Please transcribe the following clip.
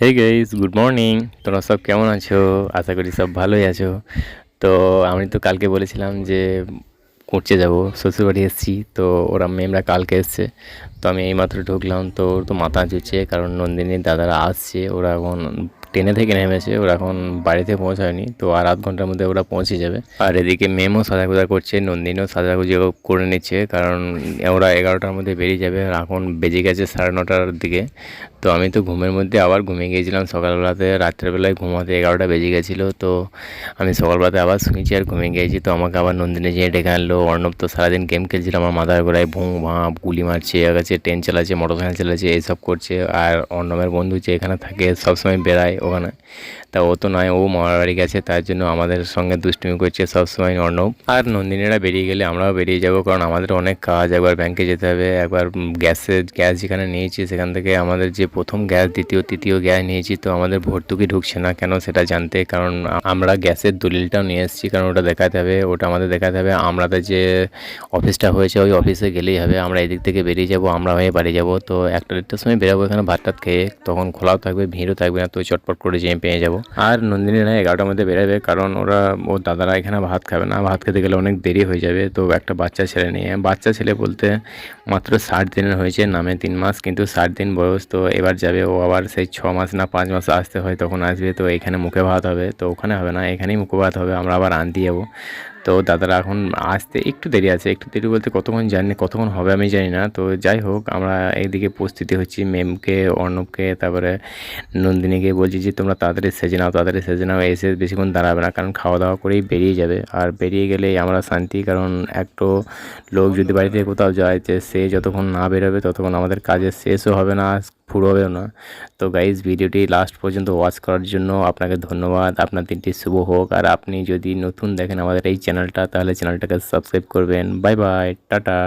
Hey guys good morning তোমরা সব কেমন আছো? আশা করি সব ভালোই আছো। তো আমি তো কালকে বলেছিলাম যে করছে যাব, শ্বশুরবাড়ি এসেছি। তো ওরা মেমরা কালকে এসছে। তো আমি এইমাত্র ঢুকলাম, তো ওর তো মাথা চুচ্ছে কারণ নন্দিনীর দাদারা আসছে। ওরা এখন ট্রেনে থেকে নেমেছে, ওরা এখন বাড়িতে পৌঁছায়নি, তো আর আধ ঘণ্টার মধ্যে ওরা পৌঁছে যাবে। আর এদিকে মেমও সাজাগুজা করছে, নন্দিনীও সাজাগুজি করে নিচ্ছে, কারণ ওরা এগারোটার মধ্যে বেরিয়ে যাবে, আর এখন বেজে গেছে সাড়ে নটার দিকে। তো আমি তো ঘুমের মধ্যে আবার ঘুমিয়ে গিয়েছিলাম সকালবেলাতে, রাত্রেবেলায় ঘুমাতে এগারোটা বেজে গেছিল, তো আমি সকালবেলাতে আবার শুনেছি আর ঘুমিয়ে গিয়েছি। তো আমাকে আবার নন্দিনী যেয়ে ডেকে আনলো, অর্ণব তো সারাদিন গেম খেলছিল আমার মাথার গোড়ায়, ভুঁ ভাঁ, গুলি মারছে এর কাছে ট্রেন চালাচ্ছে মোটর সাইকেল চালাচ্ছে এইসব করছে। আর অর্ণবের বন্ধু যে এখানে থাকে, সবসময় বেড়ায় ওখানে। তা ও তো নয়, ও মামার বাড়ি গেছে, তার জন্য আমাদের সঙ্গে দুষ্টুমি করছে সবসময় অর্ণব। আর নন্দিনীরা বেরিয়ে গেলে আমরাও বেরিয়ে যাব, কারণ আমাদের অনেক কাজ, একবার ব্যাংকে যেতে হবে, একবার গ্যাসের, গ্যাস যেখানে নিয়েছি সেখান থেকে আমাদের যে প্রথম গ্যাস, দ্বিতীয়, তৃতীয় গ্যাস নিয়েছি, তো আমাদের ভর্তুকি ঢুকছে না কেন সেটা জানতে, কারণ আমরা গ্যাসের দলিলটাও নিয়ে এসেছি, কারণ ওটা দেখাতে হবে, ওটা আমাদের দেখাতে হবে আমাদের যে অফিসটা হয়েছে ওই অফিসে গেলেই হবে, আমরা এদিক থেকে বেরিয়ে যাব, আমরা হয়ে বাড়ি যাব, তো একটা দেড়টার সময় বেরোবো এখানে ভাত টাত খেয়ে, তখন খোলাও থাকবে, ভিড়ও থাকবে না, তো চটপট করে যেয়ে পেয়ে যাব। আর নন্দিনী না এগারোটার মধ্যে বেরোবে, কারণ ওরা ওর দাদারা এখানে ভাত খাবে না। ভাত খেতে গেলে অনেক দেরি হয়ে যাবে। তো একটা বাচ্চা ছেলে নিয়ে, বাচ্চা ছেলে বলতে মাত্র ষাট দিনের হয়েছে, নামে তিন মাস, কিন্তু ষাট দিন বয়স, তো এবার যাবে। ও আবার সেই ছ মাস না পাঁচ মাস আসতে হয়, তখন আসবে। তো এখানে মুখে ভাত হবে, তো ওখানে হবে না, এখানেই মুখে ভাত হবে, আমরা আবার আনতে যাব। তো দাদারা এখন আসতে একটু দেরি আছে, একটু দেরি বলতে কতক্ষণ জানি কতক্ষণ হবে আমি জানি না। তো যাই হোক, আমরা এইদিকে প্রস্তুতি হচ্ছি মেমকে অর্ণবকে, তারপরে নন্দিনীকে বলছি যে, তোমরা তাড়াতাড়ি সেজে নাও, তাড়াতাড়ি সেজে নাও, এসে বেশিক্ষণ দাঁড়াবে না, কারণ খাওয়া দাওয়া করেই বেরিয়ে যাবে। আর বেরিয়ে গেলেই আমরা শান্তি, কারণ একটু লোক যদি বাড়ি থেকে কোথাও যায়, যে সে যতক্ষণ না বেরোবে, ততক্ষণ আমাদের কাজের শেষও হবে না। ফুরোবেও না। তো গাইজ ভিডিওটি লাস্ট পর্যন্ত ওয়াচ করার জন্য আপনাকে ধন্যবাদ। আপনার দিনটি শুভ হোক। আর আপনি যদি নতুন দেখেন আমাদের এই চ্যানেলটা তাহলে চ্যানেলটাকে সাবস্ক্রাইব করবেন। Bye bye tata.